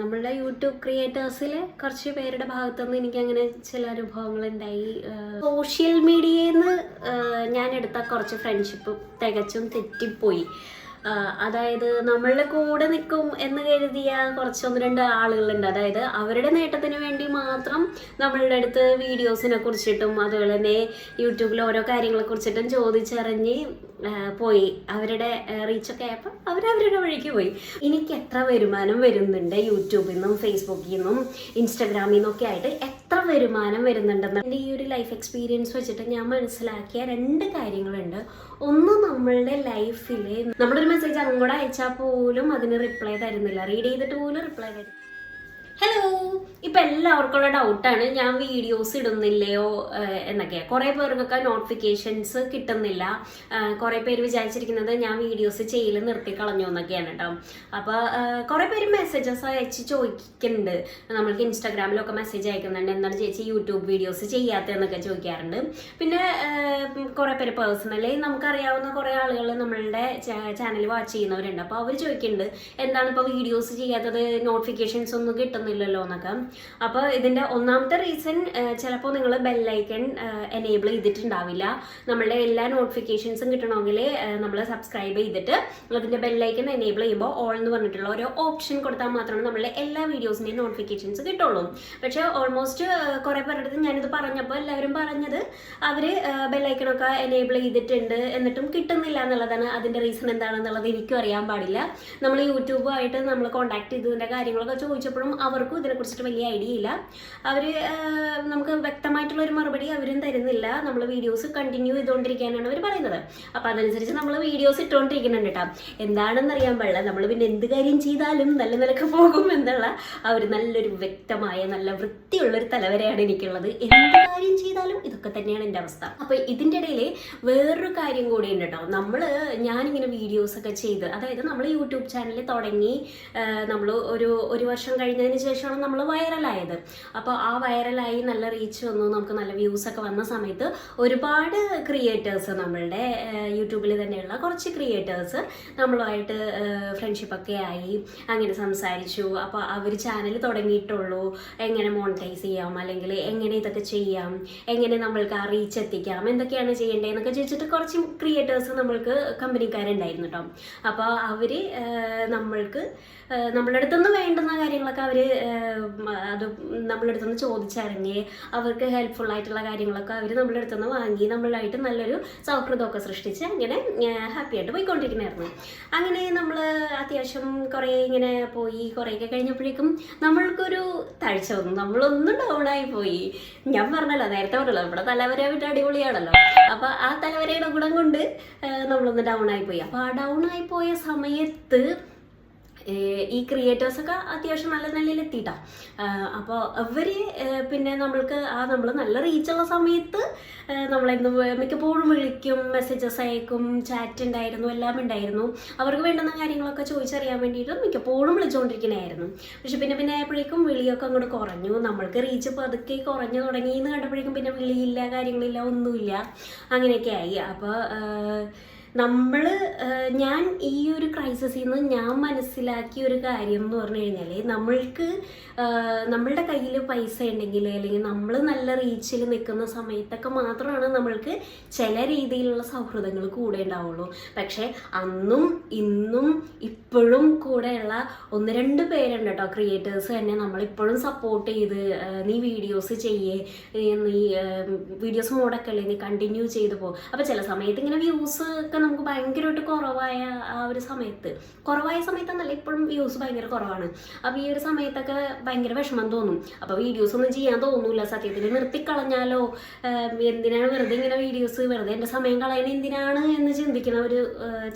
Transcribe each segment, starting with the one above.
നമ്മളുടെ യൂട്യൂബ് ക്രിയേറ്റേഴ്സിൽ കുറച്ച് പേരുടെ ഭാഗത്തുനിന്ന് എനിക്ക് അങ്ങനെ ചില അനുഭവങ്ങൾ ഉണ്ടായി സോഷ്യൽ മീഡിയയിൽ നിന്ന് ഞാൻ എടുത്ത കുറച്ച് ഫ്രണ്ട്ഷിപ്പ് തികച്ചും തെറ്റിപ്പോയി. അതായത് നമ്മളുടെ കൂടെ നിൽക്കും എന്ന് കരുതിയ കുറച്ചൊന്ന് രണ്ട് ആളുകളുണ്ട്. അതായത് അവരുടെ നേട്ടത്തിന് വേണ്ടി മാത്രം നമ്മളുടെ അടുത്ത് വീഡിയോസിനെ കുറിച്ചിട്ടും അതുപോലെ തന്നെ യൂട്യൂബിൽ ഓരോ കാര്യങ്ങളെ കുറിച്ചിട്ടും ചോദിച്ചറിഞ്ഞ് പോയി. അവരുടെ റീച്ചൊക്കെ ആയപ്പോൾ അവരവരുടെ വഴിക്ക് പോയി. എനിക്ക് എത്ര വരുമാനം വരുന്നുണ്ട് യൂട്യൂബിൽ നിന്നും ഫേസ്ബുക്കിൽ നിന്നും ഇൻസ്റ്റഗ്രാമിൽ നിന്നൊക്കെ ആയിട്ട് എത്ര വരുമാനം വരുന്നുണ്ടെന്ന്. എന്റെ ഈ ഒരു ലൈഫ് എക്സ്പീരിയൻസ് വെച്ചിട്ട് ഞാൻ മനസ്സിലാക്കിയ രണ്ട് കാര്യങ്ങളുണ്ട്. ഒന്ന് നമ്മളുടെ ലൈഫിൽ നമ്മളൊരു മെസ്സേജ് അങ്ങോട്ട് അയച്ചാൽ പോലും അതിന് റിപ്ലൈ തരുന്നില്ല. റീഡ് ചെയ്തിട്ട് പോലും റിപ്ലൈ തരും ഹലോ ഇപ്പൊ എല്ലാവർക്കും ഉള്ള ഡൗട്ടാണ് ഞാൻ വീഡിയോസ് ഇടുന്നില്ലയോ എന്നൊക്കെ. കുറെ പേർക്കൊക്കെ നോട്ടിഫിക്കേഷൻസ് കിട്ടുന്നില്ല. കുറേ പേര് വിചാരിച്ചിരിക്കുന്നത് ഞാൻ വീഡിയോസ് ചെയ്യൽ നിർത്തി കളഞ്ഞു എന്നൊക്കെയാണ് കേട്ടോ അപ്പൊ കുറേ പേര് മെസ്സേജസ് അയച്ച് ചോദിക്കുന്നുണ്ട്. നമ്മൾക്ക് ഇൻസ്റ്റാഗ്രാമിലൊക്കെ മെസ്സേജ് അയക്കുന്നുണ്ട്. എന്താണ് ചേച്ചി യൂട്യൂബ് വീഡിയോസ് ചെയ്യാത്തതെന്നൊക്കെ ചോദിക്കാറുണ്ട്. പിന്നെ കുറേ പേര് പേഴ്സണലി നമുക്കറിയാവുന്ന കുറെ ആളുകൾ നമ്മളുടെ ചാനൽ വാച്ച് ചെയ്യുന്നവരുണ്ട്. അപ്പോൾ അവർ ചോദിക്കുന്നുണ്ട്. എന്താണ് ഇപ്പോൾ വീഡിയോസ് ചെയ്യാത്തത്? നോട്ടിഫിക്കേഷൻസ് ഒന്നും കിട്ടുന്നില്ലല്ലോ എന്നൊക്കെ. അപ്പോൾ ഇതിന്റെ ഒന്നാമത്തെ റീസൺ ചിലപ്പോൾ നിങ്ങൾ ബെല്ലൈക്കൺ എനേബിൾ ചെയ്തിട്ടുണ്ടാവില്ല. നമ്മളുടെ എല്ലാ നോട്ടിഫിക്കേഷൻസും കിട്ടണമെങ്കിൽ നമ്മൾ സബ്സ്ക്രൈബ് ചെയ്തിട്ട് അതിന്റെ ബെല്ലൈക്കൺ എനേബിൾ ചെയ്യുമ്പോൾ ഓൾ എന്ന് പറഞ്ഞിട്ടുള്ള ഒരു ഓപ്ഷൻ കൊടുത്താൽ മാത്രമാണ് നമ്മളുടെ എല്ലാ വീഡിയോസിന്റെയും നോട്ടിഫിക്കേഷൻസ് കിട്ടുള്ളൂ. പക്ഷേ ഓൾമോസ്റ്റ് കുറേ പേരുടെ ഞാനിത് പറഞ്ഞപ്പോൾ എല്ലാവരും പറഞ്ഞത് അവർ ബെല്ലൈക്കണൊക്കെ എനേബിൾ ചെയ്തിട്ടുണ്ട് എന്നിട്ടും കിട്ടുന്നില്ല എന്നുള്ളതാണ് അതിന്റെ റീസൺ എന്താണെന്നുള്ളത് എനിക്കും അറിയാൻ പാടില്ല. നമ്മൾ യൂട്യൂബുമായിട്ട് നമ്മൾ കോൺടാക്ട് ചെയ്തതിന്റെ കാര്യങ്ങളൊക്കെ ചോദിച്ചപ്പോഴും അവർക്കും ഇതിനെക്കുറിച്ചിട്ട് വലിയ ഐഡിയ ഇല്ല. അവർ നമുക്ക് വ്യക്തമായിട്ടുള്ള ഒരു മറുപടി അവരും തരുന്നില്ല. നമ്മൾ വീഡിയോസ് കണ്ടിന്യൂ ചെയ്തുകൊണ്ടിരിക്കാനാണ് അവർ പറയുന്നത്. അപ്പോൾ അതനുസരിച്ച് നമ്മൾ വീഡിയോസ് ഇട്ടുകൊണ്ടിരിക്കുന്നുണ്ട് കേട്ടോ എന്താണെന്ന് അറിയാൻ പാടില്ല. നമ്മൾ പിന്നെ എന്ത് കാര്യം ചെയ്താലും നല്ല നിലയ്ക്ക് പോകും എന്നുള്ള അവർ നല്ലൊരു വ്യക്തമായ നല്ല വൃത്തിയുള്ള ഒരു തലവരെയാണ് എനിക്കുള്ളത്. എന്ത് കാര്യം ചെയ്താലും ഇതൊക്കെ തന്നെയാണ് എന്റെ അവസ്ഥ. അപ്പോൾ ഇതിന്റെ ഇടയിൽ വേറൊരു കാര്യം കൂടി ഉണ്ട് കേട്ടോ നമ്മൾ ഞാനിങ്ങനെ വീഡിയോസ് ഒക്കെ ചെയ്ത് അതായത് നമ്മൾ യൂട്യൂബ് ചാനൽ തുടങ്ങി നമ്മൾ ഒരു ഒരു വർഷം കഴിഞ്ഞതിന് ശേഷമാണ് നമ്മൾ വൈറലായത്. അപ്പോൾ ആ വൈറലായി നല്ല റീച്ച് വന്നു നമുക്ക് നല്ല വ്യൂസ് ഒക്കെ വന്ന സമയത്ത് ഒരുപാട് ക്രിയേറ്റേഴ്സ് നമ്മളുടെ യൂട്യൂബിൽ തന്നെയുള്ള കുറച്ച് ക്രിയേറ്റേഴ്സ് നമ്മളുമായിട്ട് ഫ്രണ്ട്ഷിപ്പൊക്കെ ആയി അങ്ങനെ സംസാരിച്ചു. അപ്പോൾ അവർ ചാനൽ തുടങ്ങിയിട്ടുള്ളൂ. എങ്ങനെ മോണിറ്റൈസ് ചെയ്യാം അല്ലെങ്കിൽ എങ്ങനെ ഇതൊക്കെ ചെയ്യാം എങ്ങനെ നമ്മൾക്ക് ആ റീച്ച് എത്തിക്കാം എന്തൊക്കെയാണ് ചെയ്യേണ്ടതെന്നൊക്കെ ചോദിച്ചിട്ട് കുറച്ച് ക്രിയേറ്റേഴ്സ് നമ്മൾക്ക് കമ്പനിക്കാരുണ്ടായിരുന്നു കേട്ടോ അപ്പോൾ അവർ നമ്മൾക്ക് നമ്മളടുത്തുനിന്ന് വേണ്ടുന്ന കാര്യങ്ങളൊക്കെ അവർ അത് നമ്മളുടെ അടുത്തുനിന്ന് ചോദിച്ചറിഞ്ഞ് അവർക്ക് ഹെൽപ്ഫുൾ ആയിട്ടുള്ള കാര്യങ്ങളൊക്കെ അവർ നമ്മളുടെ അടുത്തുനിന്ന് വാങ്ങി നമ്മളായിട്ട് നല്ലൊരു സൗഹൃദമൊക്കെ സൃഷ്ടിച്ച് അങ്ങനെ ഹാപ്പി ആയിട്ട് പോയിക്കൊണ്ടിരിക്കണമായിരുന്നു അങ്ങനെ നമ്മൾ അത്യാവശ്യം കുറേ ഇങ്ങനെ പോയി കുറേയൊക്കെ കഴിഞ്ഞപ്പോഴേക്കും നമ്മൾക്കൊരു താഴ്ച വന്നു നമ്മളൊന്നും ഡൗണായി പോയി. ഞാൻ പറഞ്ഞല്ലോ നേരത്തെ പറഞ്ഞല്ലോ നമ്മുടെ തലവര വിട്ട് അടിപൊളിയാണല്ലോ. അപ്പോൾ ആ തലവരയുടെ ഗുണം കൊണ്ട് നമ്മളൊന്ന് ആയി പോയി. അപ്പോൾ ആ ഡൗൺ ആയി പോയ സമയത്ത് ഈ ക്രിയേറ്റേഴ്സൊക്കെ അത്യാവശ്യം നല്ല നിലയിൽ എത്തിയിട്ടാ. അപ്പോൾ അവർ പിന്നെ നമ്മൾക്ക് ആ നമ്മൾ നല്ല റീച്ചുള്ള സമയത്ത് നമ്മളെന്ന് മിക്കപ്പോഴും വിളിക്കും മെസ്സേജസ് അയക്കും ചാറ്റ് ഉണ്ടായിരുന്നു എല്ലാം ഉണ്ടായിരുന്നു. അവർക്ക് വേണ്ടുന്ന കാര്യങ്ങളൊക്കെ ചോദിച്ചറിയാൻ വേണ്ടിയിട്ട് മിക്കപ്പോഴും വിളിച്ചുകൊണ്ടിരിക്കണായിരുന്നു പക്ഷെ പിന്നെ പിന്നെ ആയപ്പോഴേക്കും വിളിയൊക്കെ അങ്ങോട്ട് കുറഞ്ഞു. നമ്മൾക്ക് റീച്ച് പതുക്കെ കുറഞ്ഞു തുടങ്ങി എന്ന് കണ്ടപ്പോഴേക്കും പിന്നെ വിളിയില്ല കാര്യങ്ങളില്ല ഒന്നുമില്ല. അങ്ങനെയൊക്കെ ആയി. അപ്പോൾ നമ്മൾ ഞാൻ ഈ ഒരു ക്രൈസിസിൽ നിന്ന് ഞാൻ മനസ്സിലാക്കിയ ഒരു കാര്യം എന്ന് പറഞ്ഞു കഴിഞ്ഞാൽ നമ്മൾക്ക് നമ്മളുടെ കയ്യിൽ പൈസ ഉണ്ടെങ്കിൽ അല്ലെങ്കിൽ നമ്മൾ നല്ല റീച്ചിൽ നിൽക്കുന്ന സമയത്തൊക്കെ മാത്രമാണ് നമ്മൾക്ക് ചില രീതിയിലുള്ള സൗഹൃദങ്ങൾ കൂടെ ഉണ്ടാവുള്ളൂ. പക്ഷേ അന്നും ഇന്നും ഇപ്പോഴും കൂടെയുള്ള ഒന്ന് രണ്ട് പേരുണ്ട് കേട്ടോ. ക്രിയേറ്റേഴ്സ് തന്നെ നമ്മളിപ്പോഴും സപ്പോർട്ട് ചെയ്ത് നീ വീഡിയോസ് ചെയ്യേ നീ- വീഡിയോസ് മോഡൊക്കെയല്ലേ നീ കണ്ടിന്യൂ ചെയ്തു പോകും അപ്പോൾ ചില സമയത്ത് ഇങ്ങനെ വ്യൂസ് ഒക്കെ നമുക്ക് ഭയങ്കരമായിട്ട് കുറവായ ആ ഒരു സമയത്ത്. കുറവായ സമയത്താണല്ല ഇപ്പോഴും വ്യൂസ് ഭയങ്കര കുറവാണ്. അപ്പോൾ ഈ ഒരു സമയത്തൊക്കെ ഭയങ്കര വിഷമം തോന്നും. അപ്പോൾ വീഡിയോസ് ഒന്നും ചെയ്യാൻ തോന്നൂല. സത്യത്തിൽ നിർത്തിക്കളഞ്ഞാലോ എന്തിനാണ് വെറുതെ ഇങ്ങനെ വീഡിയോസ് വെറുതെ എന്റെ സമയം കളയുന്നത് എന്തിനാണ് എന്ന് ചിന്തിക്കുന്ന ഒരു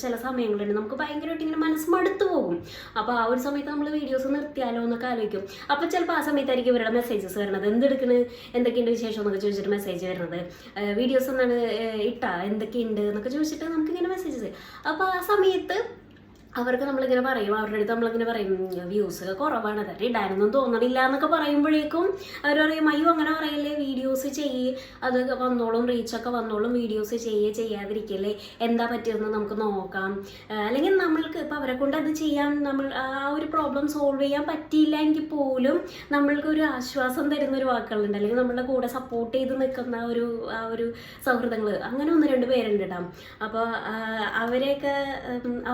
ചില സമയങ്ങളുണ്ട്. നമുക്ക് ഭയങ്കരമായിട്ട് ഇങ്ങനെ മനസ്സ് മടുത്തു പോകും. അപ്പോൾ ആ ഒരു സമയത്ത് നമ്മൾ വീഡിയോസ് നിർത്തിയാലോ എന്നൊക്കെ ആലോചിക്കും. അപ്പോൾ ചിലപ്പോൾ ആ സമയത്തായിരിക്കും ഇവരുടെ മെസ്സേജസ് വരുന്നത് എന്തെടുക്കണ്? എന്തൊക്കെയുണ്ട് വിശേഷം എന്നൊക്കെ ചോദിച്ചിട്ട് മെസ്സേജ് വരുന്നത് വീഡിയോസ് എന്നാണ് ഇട്ടാ? എന്തൊക്കെയുണ്ട് എന്നൊക്കെ ചോദിച്ചിട്ട് നമുക്ക് ഇങ്ങനെ മെസ്സേജസ് അപ്പോൾ ആ സമയത്ത് അവർക്ക് നമ്മളിങ്ങനെ പറയും അവരുടെ അടുത്ത് നമ്മളിങ്ങനെ പറയും വ്യൂസ് ഒക്കെ കുറവാണ് അതായത് ഇടാനൊന്നും തോന്നണില്ല എന്നൊക്കെ പറയുമ്പോഴേക്കും അവർ പറയും അയ്യോ അങ്ങനെ പറയല്ലേ വീഡിയോസ് ചെയ്യ് അത് വന്നോളും റീച്ചൊക്കെ വന്നോളും വീഡിയോസ് ചെയ്യേ ചെയ്യാതിരിക്കല്ലേ എന്താ പറ്റിയതെന്ന് നമുക്ക് നോക്കാം. അല്ലെങ്കിൽ നമ്മൾക്ക് ഇപ്പം അവരെ കൊണ്ട് അത് ചെയ്യാൻ നമ്മൾ ആ ഒരു പ്രോബ്ലം സോൾവ് ചെയ്യാൻ പറ്റിയില്ല എങ്കിൽ പോലും നമ്മൾക്ക് ഒരു ആശ്വാസം തരുന്ന ഒരു വാക്കുകളുണ്ട്. അല്ലെങ്കിൽ നമ്മളുടെ കൂടെ സപ്പോർട്ട് ചെയ്ത് നിൽക്കുന്ന ഒരു ആ ഒരു സൗഹൃദങ്ങൾ അങ്ങനെ ഒന്ന് രണ്ട് പേരുണ്ട് കേട്ടോ അപ്പോൾ അവരെയൊക്കെ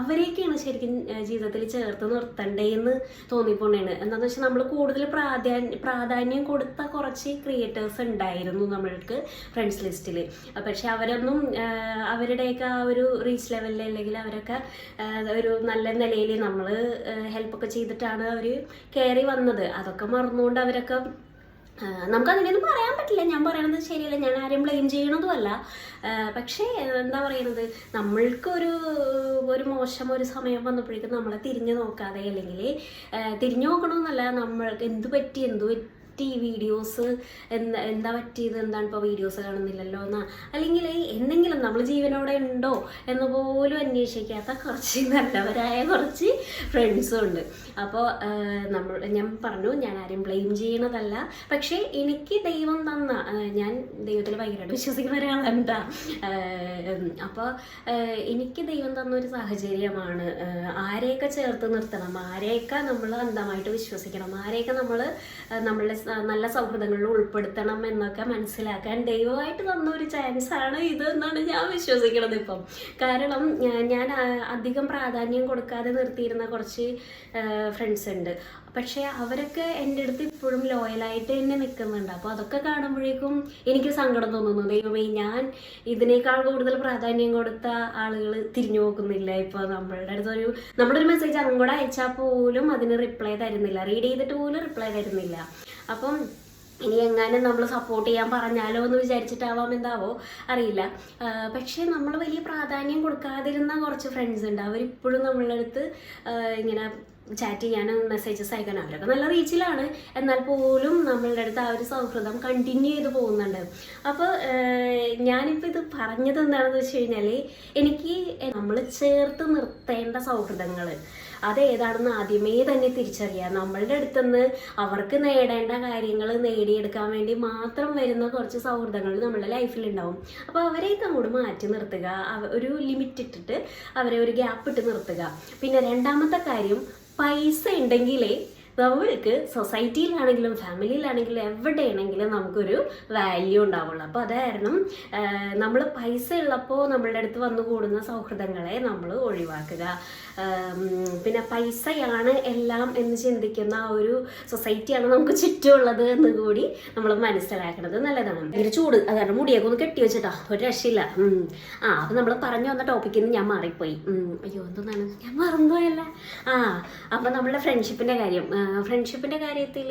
അവരെയൊക്കെയാണ് ശരിക്കും ജീവിതത്തിൽ ചേർത്ത് നിർത്തണ്ടേ എന്ന് തോന്നിപ്പോണേണ്. എന്താണെന്ന് വെച്ചാൽ നമ്മൾ കൂടുതൽ പ്രാധാന്യം പ്രാധാന്യം കൊടുത്ത കുറച്ച് ക്രിയേറ്റേഴ്സ് ഉണ്ടായിരുന്നു നമ്മൾക്ക് ഫ്രണ്ട്സ് ലിസ്റ്റിൽ പക്ഷെ അവരൊന്നും അവരുടെയൊക്കെ ആ ഒരു റീച്ച് ലെവലിൽ അല്ലെങ്കിൽ അവരൊക്കെ ഒരു നല്ല നിലയിൽ നമ്മൾ ഹെൽപ്പൊക്കെ ചെയ്തിട്ടാണ് അവർ കയറി വന്നത്. അതൊക്കെ മറന്നുകൊണ്ട് അവരൊക്കെ ആ, നമുക്കങ്ങനെയൊന്നും പറയാൻ പറ്റില്ല. ഞാൻ പറയണത് ശരിയല്ല. ഞാൻ ആരെയും ബ്ലെയിം ചെയ്യണതുമല്ല. പക്ഷേ എന്താ പറയുന്നത് നമ്മൾക്കൊരു ഒരു മോശം ഒരു സമയം വന്നപ്പോഴേക്കും നമ്മളെ തിരിഞ്ഞു നോക്കാതെ അല്ലെങ്കിൽ തിരിഞ്ഞു നോക്കണമെന്നല്ല നമ്മൾക്ക് എന്ത് പറ്റി എന്ത് പറ്റി വീഡിയോസ് എന്താ എന്താ പറ്റിയത് എന്താണ് ഇപ്പോൾ വീഡിയോസ് കാണുന്നില്ലല്ലോ എന്നാ. അല്ലെങ്കിൽ എന്തെങ്കിലും നമ്മൾ ജീവനോടെ ഉണ്ടോ എന്ന് പോലും അന്വേഷിക്കാത്ത കുറച്ച് നല്ലവരായ കുറച്ച് ഫ്രണ്ട്സും ഉണ്ട്. അപ്പോൾ നമ്മൾ ഞാൻ പറഞ്ഞു ഞാൻ ആരും ബ്ലെയിം ചെയ്യണതല്ല. പക്ഷേ എനിക്ക് ദൈവം തന്ന ഞാൻ ദൈവത്തിൽ ഭയങ്കരമായിട്ട് വിശ്വസിക്കുന്ന ഒരാളാണ് കേട്ടോ അപ്പോൾ എനിക്ക് ദൈവം തന്ന ഒരു സാഹചര്യമാണ് ആരെയൊക്കെ ചേർത്ത് നിർത്തണം ആരെയൊക്കെ നമ്മൾ അന്ധമായിട്ട് വിശ്വസിക്കണം ആരെയൊക്കെ നമ്മൾ നമ്മളുടെ നല്ല സൗഹൃദങ്ങളിൽ ഉൾപ്പെടുത്തണം എന്നൊക്കെ മനസ്സിലാക്കാൻ ദൈവമായിട്ട് തന്ന ഒരു ചാൻസ് ആണ് ഇത് എന്നാണ് ഞാൻ വിശ്വസിക്കുന്നത് ഇപ്പം. കാരണം ഞാൻ അധികം പ്രാധാന്യം കൊടുക്കാതെ നിർത്തിയിരുന്ന കുറച്ച് ഫ്രണ്ട്സ് ഉണ്ട്. പക്ഷേ അവരൊക്കെ എന്റെ അടുത്ത് ഇപ്പോഴും ലോയലായിട്ട് തന്നെ നിൽക്കുന്നുണ്ട്. അപ്പോൾ അതൊക്കെ കാണുമ്പോഴേക്കും എനിക്ക് സങ്കടം തോന്നുന്നു. ദൈവമേ ഞാൻ ഇതിനേക്കാൾ കൂടുതൽ പ്രാധാന്യം കൊടുത്ത ആളുകൾ തിരിഞ്ഞു നോക്കുന്നില്ല. ഇപ്പോൾ നമ്മളുടെ അടുത്തൊരു നമ്മളൊരു മെസ്സേജ് അങ്ങോട്ട് അയച്ചാൽ പോലും അതിന് റിപ്ലൈ തരുന്നില്ല. റീഡ് ചെയ്തിട്ട് പോലും റിപ്ലൈ തരുന്നില്ല. അപ്പം ഇനി എങ്ങാനും നമ്മൾ സപ്പോർട്ട് ചെയ്യാൻ പറഞ്ഞാലോ എന്ന് വിചാരിച്ചിട്ടാവാം എന്താവോ അറിയില്ല. പക്ഷേ നമ്മൾ വലിയ പ്രാധാന്യം കൊടുക്കാതിരുന്ന കുറച്ച് ഫ്രണ്ട്സ് ഉണ്ട്. അവരിപ്പോഴും നമ്മളുടെ അടുത്ത് ഇങ്ങനെ ചാറ്റ് ചെയ്യാനും മെസ്സേജസ് അയക്കാനും അവരൊക്കെ നല്ല റീച്ചിലാണ് എന്നാൽ പോലും നമ്മളുടെ അടുത്ത് ആ ഒരു സൗഹൃദം കണ്ടിന്യൂ ചെയ്ത് പോകുന്നുണ്ട്. അപ്പോൾ ഞാനിപ്പോൾ ഇത് പറഞ്ഞത് എന്താണെന്ന് വെച്ച് കഴിഞ്ഞാൽ എനിക്ക് നമ്മൾ ചേർത്ത് നിർത്തേണ്ട സൗഹൃദങ്ങൾ അത് ഏതാണെന്ന് ആദ്യമേ തന്നെ തിരിച്ചറിയാം. നമ്മളുടെ അടുത്തുനിന്ന് അവർക്ക് നേടേണ്ട കാര്യങ്ങൾ നേടിയെടുക്കാൻ വേണ്ടി മാത്രം വരുന്ന കുറച്ച് സൗഹൃദങ്ങൾ നമ്മുടെ ലൈഫിൽ ഉണ്ടാവും അപ്പോൾ അവരെ അങ്ങോട്ട് മാറ്റി നിർത്തുക. ഒരു ലിമിറ്റ് ഇട്ടിട്ട് അവരെ ഒരു ഗ്യാപ്പ് ഇട്ട് നിർത്തുക. പിന്നെ രണ്ടാമത്തെ കാര്യം പൈസ ഉണ്ടെങ്കിലേ നമ്മൾക്ക് സൊസൈറ്റിയിലാണെങ്കിലും ഫാമിലിയിലാണെങ്കിലും എവിടെയാണെങ്കിലും നമുക്കൊരു വാല്യൂ ഉണ്ടാവുള്ളൂ. അപ്പോൾ അത് കാരണം നമ്മൾ പൈസ ഉള്ളപ്പോൾ നമ്മളുടെ അടുത്ത് വന്നു കൂടുന്ന സൗഹൃദങ്ങളെ നമ്മൾ ഒഴിവാക്കുക. പിന്നെ പൈസയാണ് എല്ലാം എന്ന് ചിന്തിക്കുന്ന ആ ഒരു സൊസൈറ്റിയാണ് നമുക്ക് ചുറ്റുമുള്ളത് എന്ന് കൂടി നമ്മൾ മനസ്സിലാക്കുന്നത് നല്ലതാണ്. ഭയങ്കര ചൂട്. അതാണ് മുടിയൊക്കെ ഒന്ന് കെട്ടി വെച്ചിട്ടാ. ഒരു രക്ഷയില്ല. ആ അപ്പം നമ്മൾ പറഞ്ഞു വന്ന ടോപ്പിക്കിൽ നിന്ന് ഞാൻ മാറിപ്പോയി. അയ്യോ എന്താണ് ഞാൻ മറന്നുപോയല്ല? ആ അപ്പം നമ്മളുടെ ഫ്രണ്ട്ഷിപ്പിന്റെ കാര്യം. ഫ്രണ്ട്ഷിപ്പിന്റെ കാര്യത്തിൽ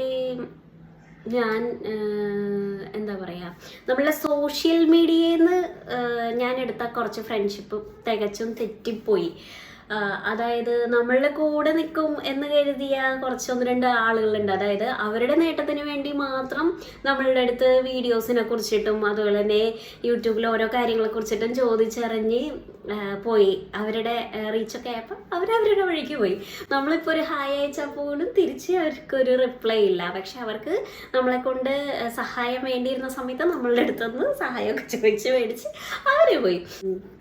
ഞാൻ എന്താ പറയുക നമ്മളുടെ സോഷ്യൽ മീഡിയയിൽ നിന്ന് ഞാൻ എടുത്ത കുറച്ച് ഫ്രണ്ട്ഷിപ്പ് തികച്ചും തെറ്റിപ്പോയി. അതായത് നമ്മളുടെ കൂടെ നിൽക്കും എന്ന് കരുതിയ കുറച്ച് ഒന്ന് രണ്ട് ആളുകളുണ്ട്. അതായത് അവരുടെ നേട്ടത്തിന് വേണ്ടി മാത്രം നമ്മളുടെ അടുത്ത് വീഡിയോസിനെ കുറിച്ചിട്ടും അതുപോലെ തന്നെ യൂട്യൂബിൽ ഓരോ കാര്യങ്ങളെ കുറിച്ചിട്ടും ചോദിച്ചറിഞ്ഞ് പോയി. അവരുടെ റീച്ചൊക്കെ ആയപ്പോൾ അവരവരുടെ വഴിക്ക് പോയി. നമ്മളിപ്പോൾ ഒരു ഹായ് അയച്ചാൽ പോലും തിരിച്ച് അവർക്കൊരു റിപ്ലൈ ഇല്ല. പക്ഷെ അവർക്ക് നമ്മളെ കൊണ്ട് സഹായം വേണ്ടിയിരുന്ന സമയത്ത് നമ്മളുടെ അടുത്തുനിന്ന് സഹായമൊക്കെ ചോദിച്ച് മേടിച്ച് അവർ പോയി.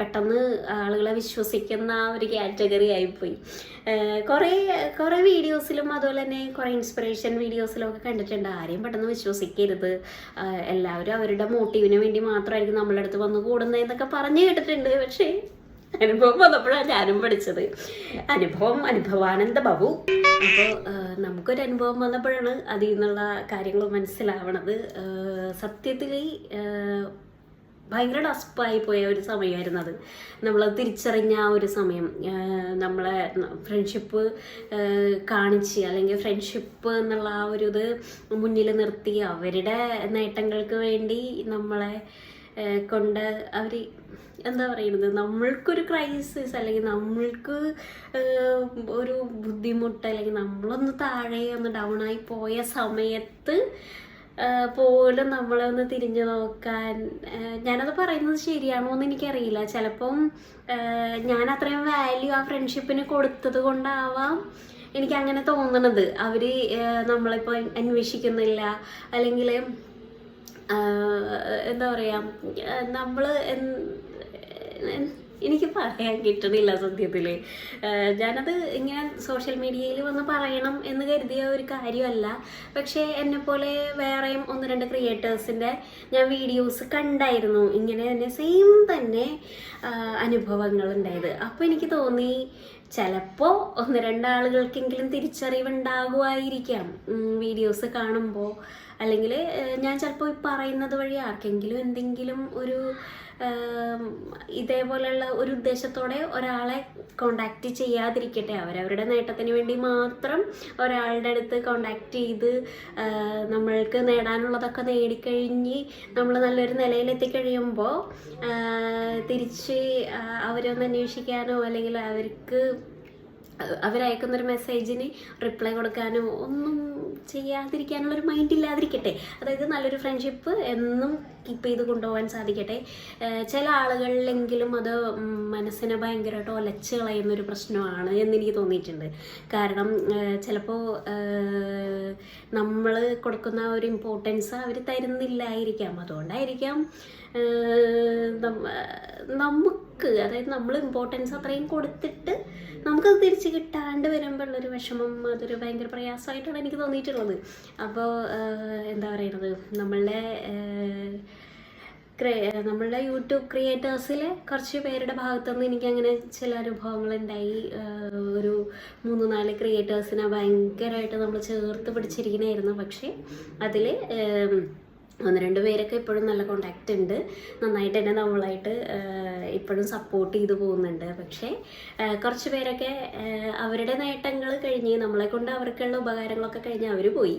പെട്ടെന്ന് ആളുകളെ വിശ്വസിക്കുന്ന ഒരു കാറ്റഗറി ആയിപ്പോയി കുറേ കുറേ വീഡിയോസിലും അതുപോലെ തന്നെ കുറേ ഇൻസ്പിറേഷൻ വീഡിയോസിലും ഒക്കെ കണ്ടിട്ടുണ്ട്. ആരെയും പെട്ടെന്ന് വിശ്വസിക്കരുത്. എല്ലാവരും അവരുടെ മോട്ടീവിന് വേണ്ടി മാത്രമായിരിക്കും നമ്മളെ അടുത്ത് വന്ന് കൂടുന്നതെന്നൊക്കെ പറഞ്ഞു കേട്ടിട്ടുണ്ട്. പക്ഷേ അനുഭവം വന്നപ്പോഴാണ് ഞാനും പഠിച്ചത്. അനുഭവം അനുഭവാനന്ദ ബാബു. അപ്പോൾ നമുക്കൊരു അനുഭവം വന്നപ്പോഴാണ് അതിൽ നിന്നുള്ള കാര്യങ്ങൾ മനസ്സിലാവണത്. സത്യത്തിൽ ഭയങ്കര ഡസ്പായി പോയ ഒരു സമയമായിരുന്നു അത്. നമ്മൾ തിരിച്ചറിഞ്ഞ ആ ഒരു സമയം. നമ്മളെ ഫ്രണ്ട്ഷിപ്പ് കാണിച്ച് അല്ലെങ്കിൽ ഫ്രണ്ട്ഷിപ്പ് എന്നുള്ള ആ ഒരു ഇത് മുന്നിൽ നിർത്തി അവരുടെ നേട്ടങ്ങൾക്ക് വേണ്ടി നമ്മളെ കൊണ്ട് അവർ എന്താ പറയുന്നത് നമ്മൾക്കൊരു ക്രൈസിസ് അല്ലെങ്കിൽ നമ്മൾക്ക് ഒരു ബുദ്ധിമുട്ട് അല്ലെങ്കിൽ നമ്മളൊന്ന് താഴെ ഒന്ന് ഡൗൺ ആയി പോയ സമയത്ത് പോലും നമ്മളെ ഒന്ന് തിരിഞ്ഞു നോക്കാൻ ഞാനത് പറയുന്നത് ശരിയാണോ എന്ന് എനിക്കറിയില്ല. ചിലപ്പം ഞാൻ അത്രയും വാല്യൂ ആ ഫ്രണ്ട്ഷിപ്പിന് കൊടുത്തത് കൊണ്ടാവാം എനിക്ക് അങ്ങനെ തോന്നണത്. അവർ നമ്മളിപ്പോൾ അന്വേഷിക്കുന്നില്ല. അല്ലെങ്കിൽ എന്താ പറയുക നമ്മൾ എനിക്ക് പറയാൻ കിട്ടണില്ല സത്യത്തിൽ ഞാനത് ഇങ്ങനെ സോഷ്യൽ മീഡിയയിൽ വന്ന് പറയണം എന്ന് കരുതിയ ഒരു കാര്യമല്ല. പക്ഷേ എന്നെപ്പോലെ വേറെയും ഒന്ന് രണ്ട് ക്രിയേറ്റേഴ്സിന്റെ ഞാൻ വീഡിയോസ് കണ്ടായിരുന്നു. ഇങ്ങനെ തന്നെ സെയിം തന്നെ അനുഭവങ്ങൾ ഉണ്ടായത് അപ്പോൾ എനിക്ക് തോന്നി ചിലപ്പോൾ ഒന്ന് രണ്ടാളുകൾക്കെങ്കിലും തിരിച്ചറിവുണ്ടാകുമായിരിക്കാം വീഡിയോസ് കാണുമ്പോൾ അല്ലെങ്കിൽ ഞാൻ ചിലപ്പോൾ ഈ പറയുന്നത് വഴി ആർക്കെങ്കിലും എന്തെങ്കിലും ഒരു ഇതേപോലെയുള്ള ഒരു ഉദ്ദേശത്തോടെ ഒരാളെ കോണ്ടാക്ട് ചെയ്യാതിരിക്കട്ടെ. അവരവരുടെ നേട്ടത്തിന് വേണ്ടി മാത്രം ഒരാളുടെ അടുത്ത് കോണ്ടാക്ട് ചെയ്ത് നമ്മൾക്ക് നേടാനുള്ളതൊക്കെ നേടിക്കഴിഞ്ഞ് നമ്മൾ നല്ലൊരു നിലയിലെത്തിക്കഴിയുമ്പോൾ തിരിച്ച് അവരൊന്ന് അന്വേഷിക്കാനോ അല്ലെങ്കിൽ അവർക്ക് അവരയക്കുന്ന ഒരു മെസ്സേജിന് റിപ്ലൈ കൊടുക്കാനോ ഒന്നും ചെയ്യാതിരിക്കാനുള്ള ഒരു മൈൻഡ് ഇല്ലാതിരിക്കട്ടെ. അതായത് നല്ലൊരു ഫ്രണ്ട്ഷിപ്പ് എന്നും കീപ്പ് ചെയ്ത് കൊണ്ടുപോകാൻ സാധിക്കട്ടെ. ചില ആളുകളിലെങ്കിലും അത് മനസ്സിനെ ഭയങ്കരമായിട്ട് ഒലച്ച് കളയുന്ന ഒരു പ്രശ്നമാണ് എന്ന് എനിക്ക് തോന്നിയിട്ടുണ്ട്. കാരണം ചിലപ്പോൾ നമ്മൾ കൊടുക്കുന്ന ഒരു ഇമ്പോർട്ടൻസ് അവർ തരുന്നില്ലായിരിക്കാം. അതുകൊണ്ടായിരിക്കാം നമുക്ക് അതായത് നമ്മൾ ഇമ്പോർട്ടൻസ് അത്രയും കൊടുത്തിട്ട് നമുക്കത് തിരിച്ച് കിട്ടാണ്ട് വരുമ്പോഴുള്ളൊരു വിഷമം അതൊരു ഭയങ്കര പ്രയാസമായിട്ടാണ് എനിക്ക് തോന്നിയിട്ടുള്ളത്. അപ്പോൾ എന്താ പറയുന്നത് നമ്മളുടെ നമ്മളുടെ യൂട്യൂബ് ക്രിയേറ്റേഴ്സിലെ കുറച്ച് പേരുടെ ഭാഗത്തുനിന്ന് എനിക്കങ്ങനെ ചില അനുഭവങ്ങളുണ്ടായി. ഒരു മൂന്ന് നാല് ക്രിയേറ്റേഴ്സിനെ ഭയങ്കരമായിട്ട് നമ്മൾ ചേർത്ത് പിടിച്ചിരിക്കണമായിരുന്നു പക്ഷേ അതിൽ ഒന്ന് രണ്ട് പേരൊക്കെ ഇപ്പോഴും നല്ല കോണ്ടാക്റ്റ് ഉണ്ട്. നന്നായിട്ട് തന്നെ നമ്മളായിട്ട് ഇപ്പോഴും സപ്പോർട്ട് ചെയ്തു പോകുന്നുണ്ട്. പക്ഷേ കുറച്ച് പേരൊക്കെ അവരുടെ നേട്ടങ്ങൾ കഴിഞ്ഞ് നമ്മളെ കൊണ്ട് അവർക്കുള്ള ഉപകാരങ്ങളൊക്കെ കഴിഞ്ഞ് അവർ പോയി.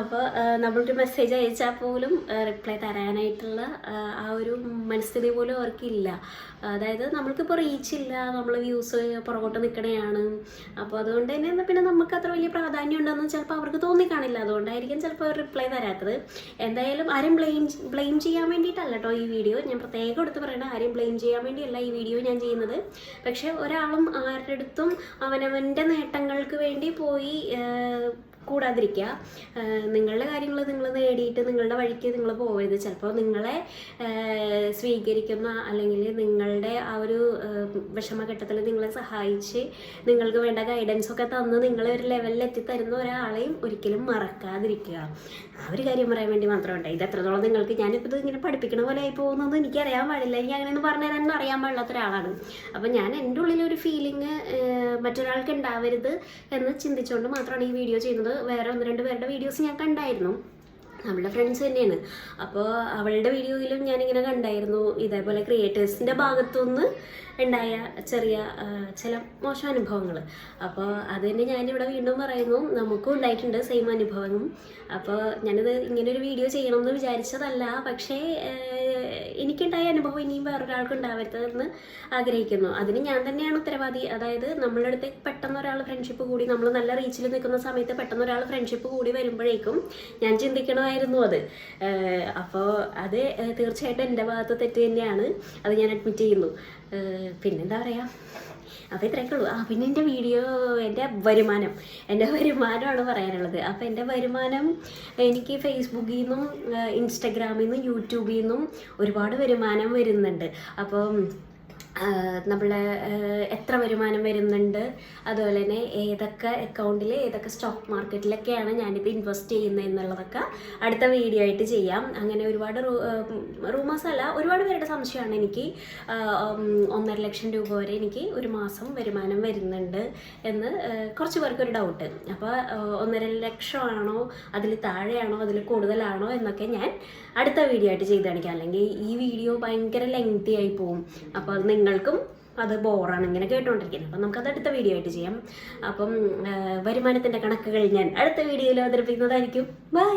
അപ്പോൾ നമ്മളൊരു മെസ്സേജ് അയച്ചാൽ പോലും റിപ്ലൈ തരാനായിട്ടുള്ള ആ ഒരു മനസ്ഥിതി പോലും അവർക്കില്ല. അതായത് നമ്മൾക്കിപ്പോൾ റീച്ച് ഇല്ല നമ്മൾ വ്യൂസ് പുറകോട്ട് നിൽക്കണയാണ് അപ്പോൾ അതുകൊണ്ട് തന്നെ പിന്നെ നമുക്ക് അത്ര വലിയ പ്രാധാന്യം ഉണ്ടെന്ന് ചിലപ്പോൾ അവർക്ക് തോന്നിക്കാണില്ല അതുകൊണ്ടായിരിക്കും ചിലപ്പോൾ റിപ്ലൈ തരാത്തത്. എന്തായാലും ആരും ബ്ലെയിം ബ്ലെയിം ചെയ്യാൻ വേണ്ടിയിട്ടല്ല കേട്ടോ ഈ വീഡിയോ ഞാൻ പ്രത്യേകം എടുത്ത് പറയണ ആരും ബ്ലെയിം ചെയ്യാൻ വേണ്ടിയല്ല ഈ വീഡിയോ ഞാൻ ചെയ്യുന്നത്. പക്ഷേ ഒരാളും ആരുടെ അടുത്തും അവനവന്റെ നേട്ടങ്ങൾക്ക് വേണ്ടി പോയി കൂടാതിരിക്കുക. നിങ്ങളുടെ കാര്യങ്ങൾ നിങ്ങൾ നേടിയിട്ട് നിങ്ങളുടെ വഴിക്ക് നിങ്ങൾ പോകരുത് ചിലപ്പോൾ നിങ്ങളെ സ്വീകരിക്കുന്ന അല്ലെങ്കിൽ നിങ്ങളുടെ ആ ഒരു വിഷമഘട്ടത്തിൽ നിങ്ങളെ സഹായിച്ച് നിങ്ങൾക്ക് വേണ്ട ഗൈഡൻസ് ഒക്കെ തന്ന് നിങ്ങളെ ഒരു ലെവലിൽ എത്തിത്തരുന്ന ഒരാളെയും ഒരിക്കലും മറക്കാതിരിക്കുക. ആ ഒരു കാര്യം പറയാൻ വേണ്ടി മാത്രമുണ്ട്. ഇത് എത്രത്തോളം നിങ്ങൾക്ക് ഞാനിപ്പോൾ ഇത് ഇങ്ങനെ പഠിപ്പിക്കണ പോലെ ആയി പോകുന്നത് എനിക്ക് അറിയാൻ പാടില്ല. അങ്ങനെ അങ്ങനെയൊന്നും പറഞ്ഞു തരാനൊന്നും അറിയാൻ പാടില്ലാത്ത ഒരാളാണ്. അപ്പം ഞാൻ എന്റെ ഉള്ളിലൊരു ഫീലിംഗ് മറ്റൊരാൾക്ക് ഉണ്ടാവരുത് എന്ന് ചിന്തിച്ചുകൊണ്ട് മാത്രമാണ് ഈ വീഡിയോ ചെയ്യുന്നത്. വേറെ ഒന്ന് രണ്ട് പേരുടെ വീഡിയോസ് ഞാൻ കണ്ടായിരുന്നു. നമ്മളുടെ ഫ്രണ്ട്സ് തന്നെയാണ്. അപ്പോൾ അവളുടെ വീഡിയോയിലും ഞാനിങ്ങനെ കണ്ടായിരുന്നു. ഇതേപോലെ ക്രിയേറ്റേഴ്സിന്റെ ഭാഗത്തുനിന്ന് ഉണ്ടായ ചെറിയ ചില മോശം അനുഭവങ്ങൾ അപ്പോൾ അത് തന്നെ ഞാനിവിടെ വീണ്ടും പറയുന്നു. നമുക്കും ഉണ്ടായിട്ടുണ്ട് സെയിം അനുഭവം അപ്പോൾ ഞാനിത് ഇങ്ങനൊരു വീഡിയോ ചെയ്യണമെന്ന് വിചാരിച്ചതല്ല. പക്ഷേ എനിക്കുണ്ടായ അനുഭവം ഇനിയും വേറൊരാൾക്ക് ഉണ്ടാവരുതെന്ന് ആഗ്രഹിക്കുന്നു. അതിന് ഞാൻ തന്നെയാണ് ഉത്തരവാദി. അതായത് നമ്മളുടെ അടുത്ത് പെട്ടെന്ന് ഒരാൾ ഫ്രണ്ട്ഷിപ്പ് കൂടി നമ്മൾ നല്ല റീച്ചിൽ നിൽക്കുന്ന സമയത്ത് പെട്ടെന്ന് ഒരാൾ ഫ്രണ്ട്ഷിപ്പ് കൂടി വരുമ്പോഴേക്കും ഞാൻ ചിന്തിക്കണമായിരുന്നു അത്. അപ്പോൾ അത് തീർച്ചയായിട്ടും എന്റെ ഭാഗത്ത് തെറ്റ് തന്നെയാണ്. അത് ഞാൻ അഡ്മിറ്റ് ചെയ്യുന്നു. പിന്നെന്താ പറയുക അപ്പോൾ ഇത്രയൊക്കെ ഉള്ളൂ. ആ പിന്നെ എന്റെ വീഡിയോ എന്റെ വരുമാനം. എന്റെ വരുമാനമാണ് പറയാനുള്ളത്. അപ്പോൾ എന്റെ വരുമാനം എനിക്ക് ഫേസ്ബുക്കിൽ നിന്നും ഇൻസ്റ്റഗ്രാമിൽ നിന്നും യൂട്യൂബിൽ നിന്നും ഒരുപാട് വരുമാനം വരുന്നുണ്ട്. അപ്പം നമ്മളെ എത്ര വരുമാനം വരുന്നുണ്ട്? അതുപോലെ തന്നെ ഏതൊക്കെ അക്കൗണ്ടിൽ ഏതൊക്കെ സ്റ്റോക്ക് മാർക്കറ്റിലൊക്കെയാണ് ഞാനിത് ഇൻവെസ്റ്റ് ചെയ്യുന്നത് എന്നുള്ളതൊക്കെ അടുത്ത വീഡിയോ ആയിട്ട് ചെയ്യാം. അങ്ങനെ ഒരുപാട് റൂമേഴ്സ് അല്ല ഒരുപാട് പേരുടെ സംശയമാണ് എനിക്ക്. ഒന്നര ലക്ഷം രൂപ വരെ എനിക്ക് ഒരു മാസം വരുമാനം വരുന്നുണ്ട് എന്ന് കുറച്ച് പേർക്കൊരു ഡൗട്ട്. അപ്പോൾ ഒന്നര ലക്ഷമാണോ അതിൽ താഴെയാണോ അതിൽ കൂടുതലാണോ എന്നൊക്കെ ഞാൻ അടുത്ത വീഡിയോ ആയിട്ട് ചെയ്ത് കാണിക്കാം. അല്ലെങ്കിൽ ഈ വീഡിയോ ഭയങ്കര ലെങ്തി ആയി പോവും. അപ്പോൾ അത് നിങ്ങൾക്കും അത് ബോറാണ് ഇങ്ങനെ കേട്ടുകൊണ്ടിരിക്കുന്നത് അപ്പം നമുക്കത് അടുത്ത വീഡിയോ ആയിട്ട് ചെയ്യാം. അപ്പം വരുമാനത്തിന്റെ കണക്കുകൾ ഞാൻ അടുത്ത വീഡിയോയിൽ അവതരിപ്പിക്കുന്നതായിരിക്കും. ബൈ